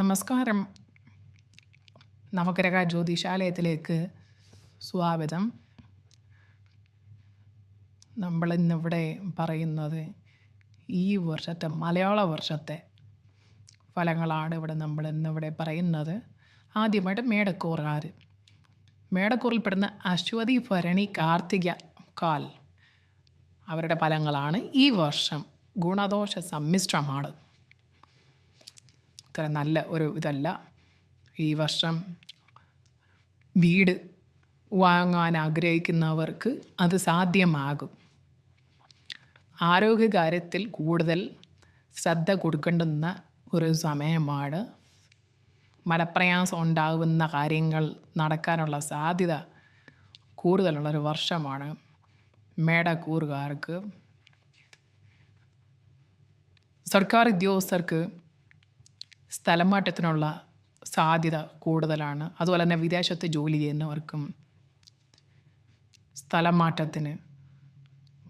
നമസ്കാരം. നവഗ്രഹ ജ്യോതിഷാലയത്തിലേക്ക് സ്വാഗതം. നമ്മൾ ഇന്നിവിടെ പറയുന്നത് ഈ വർഷത്തെ മലയാള വർഷത്തെ ഫലങ്ങളാണ് ഇവിടെ നമ്മൾ ഇന്നിവിടെ പറയുന്നത്. ആദ്യമായിട്ട് മേടക്കൂറുകാർ മേടക്കൂറിൽപ്പെടുന്ന അശ്വതി ഭരണി കാർത്തിക കാൽ. അവരുടെ ഫലങ്ങളാണ് ഈ വർഷം ഗുണദോഷ സമ്മിശ്രമാണ്. ഇത്ര നല്ല ഒരു ഇതല്ല. ഈ വർഷം വീട് വാങ്ങാൻ ആഗ്രഹിക്കുന്നവർക്ക് അത് സാധ്യമാകും. ആരോഗ്യകാര്യത്തിൽ കൂടുതൽ ശ്രദ്ധ കൊടുക്കേണ്ടുന്ന ഒരു സമയമാണ്. മലപ്രയാസം ഉണ്ടാകുന്ന കാര്യങ്ങൾ നടക്കാനുള്ള സാധ്യത കൂടുതലുള്ളൊരു വർഷമാണ്. മേടക്കൂറുകാർക്ക് സർക്കാർ ഉദ്യോഗസ്ഥർക്ക് സ്ഥലം മാറ്റത്തിനുള്ള സാധ്യത കൂടുതലാണ്. അതുപോലെ തന്നെ വിദേശത്ത് ജോലി ചെയ്യുന്നവർക്കും സ്ഥലം മാറ്റത്തിന്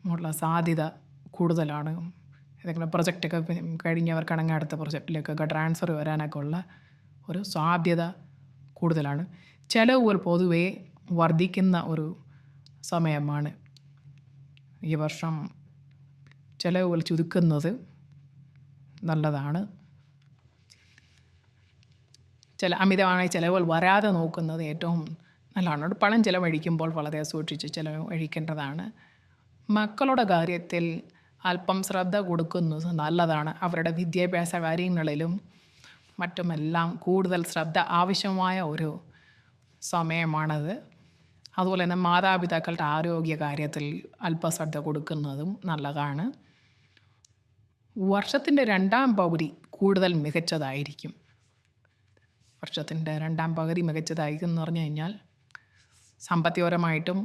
ഉള്ള സാധ്യത കൂടുതലാണ്. ഏതെങ്കിലും പ്രൊജക്റ്റൊക്കെ കഴിഞ്ഞവർക്കാണെങ്കിൽ അടുത്ത പ്രൊജക്റ്റിലേക്കൊക്കെ ട്രാൻസ്ഫർ വരാനൊക്കെ ഉള്ള ഒരു സാധ്യത കൂടുതലാണ്. ചിലവുകൾ പൊതുവേ വർദ്ധിക്കുന്ന ഒരു സമയമാണ് ഈ വർഷം. ചിലവുകൾ ചുരുക്കുന്നത് നല്ലതാണ്. ചില അമിതമായ ചിലവുകൾ വരാതെ നോക്കുന്നത് ഏറ്റവും നല്ലതാണ്. പണം ചിലവഴിക്കുമ്പോൾ വളരെ സൂക്ഷിച്ച് ചിലവഴിക്കേണ്ടതാണ് മക്കളുടെ കാര്യത്തിൽ അല്പം ശ്രദ്ധ കൊടുക്കുന്നത് നല്ലതാണ്. അവരുടെ വിദ്യാഭ്യാസ കാര്യങ്ങളിലും മറ്റുമെല്ലാം കൂടുതൽ ശ്രദ്ധ ആവശ്യമായ ഒരു സമയമാണത്. അതുപോലെ തന്നെ മാതാപിതാക്കളുടെ ആരോഗ്യ കാര്യത്തിൽ അല്പം ശ്രദ്ധ കൊടുക്കുന്നതും നല്ലതാണ്. വർഷത്തിന്റെ രണ്ടാം പകുതി കൂടുതൽ മികച്ചതായിരിക്കും. വർഷത്തിന്റെ രണ്ടാം പകുതി മികച്ചതായിരിക്കും എന്ന് പറഞ്ഞു കഴിഞ്ഞാൽ സാമ്പത്തികപരമായിട്ടും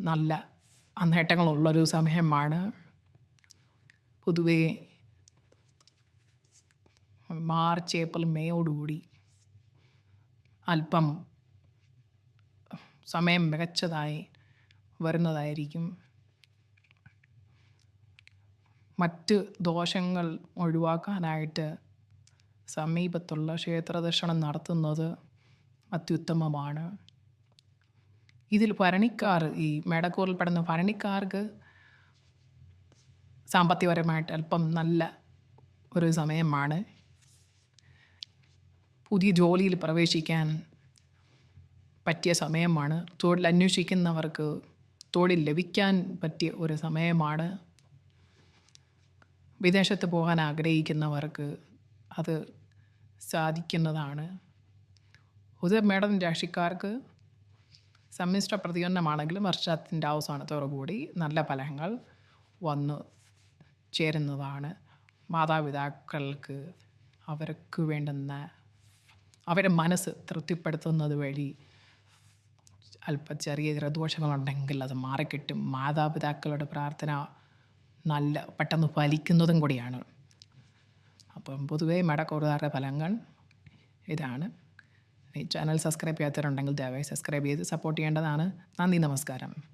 നല്ല നേട്ടങ്ങളുള്ളൊരു സമയമാണ്. പൊതുവേ മാർച്ച് ഏപ്രിൽ മേയോടുകൂടി അല്പം സമയം മികച്ചതായി വരുന്നതായിരിക്കും. മറ്റ് ദോഷങ്ങൾ ഒഴിവാക്കാനായിട്ട് സമീപത്തുള്ള ക്ഷേത്രദർശനം നടത്തുന്നത് അത്യുത്തമമാണ്. ഇതിൽ ഭരണിക്കാർ ഈ മേടക്കൂറിൽ പെടുന്ന ഭരണിക്കാർക്ക് സാമ്പത്തികപരമായിട്ട് അല്പം നല്ല ഒരു സമയമാണ്. പുതിയ ജോലിയിൽ പ്രവേശിക്കാൻ പറ്റിയ സമയമാണ്. തൊഴിൽ അന്വേഷിക്കുന്നവർക്ക് തൊഴിൽ ലഭിക്കാൻ പറ്റിയ ഒരു സമയമാണ്. വിദേശത്ത് പോകാൻ ആഗ്രഹിക്കുന്നവർക്ക് അത് സാധിക്കുന്നതാണ്. മേഡം രാശിക്കാർക്ക് സമ്മിശ്ര പ്രതികരണമാണെങ്കിലും വർഷത്തിന്റെ അവസാനത്തോടുകൂടി നല്ല ഫലങ്ങൾ വന്ന് ചേരുന്നതാണ്. മാതാപിതാക്കൾക്ക് അവർക്ക് വേണ്ടുന്ന അവരുടെ മനസ്സ് തൃപ്തിപ്പെടുത്തുന്നത് വഴി അല്പം ചെറിയ ദോഷങ്ങളുണ്ടെങ്കിൽ അത് മാറിക്കിട്ടും. മാതാപിതാക്കളുടെ പ്രാർത്ഥന നല്ല പെട്ടെന്ന് ഫലിക്കുന്നതും കൂടിയാണ്. അപ്പം പൊതുവേ മടക്കൂറുകാരുടെ ഫലങ്ങൾ ഇതാണ്. ഈ ചാനൽ സബ്സ്ക്രൈബ് ചെയ്യാത്തവരുണ്ടെങ്കിൽ ദയവായി സബ്സ്ക്രൈബ് ചെയ്ത് സപ്പോർട്ട് ചെയ്യേണ്ടതാണ്. നന്ദി നമസ്കാരം.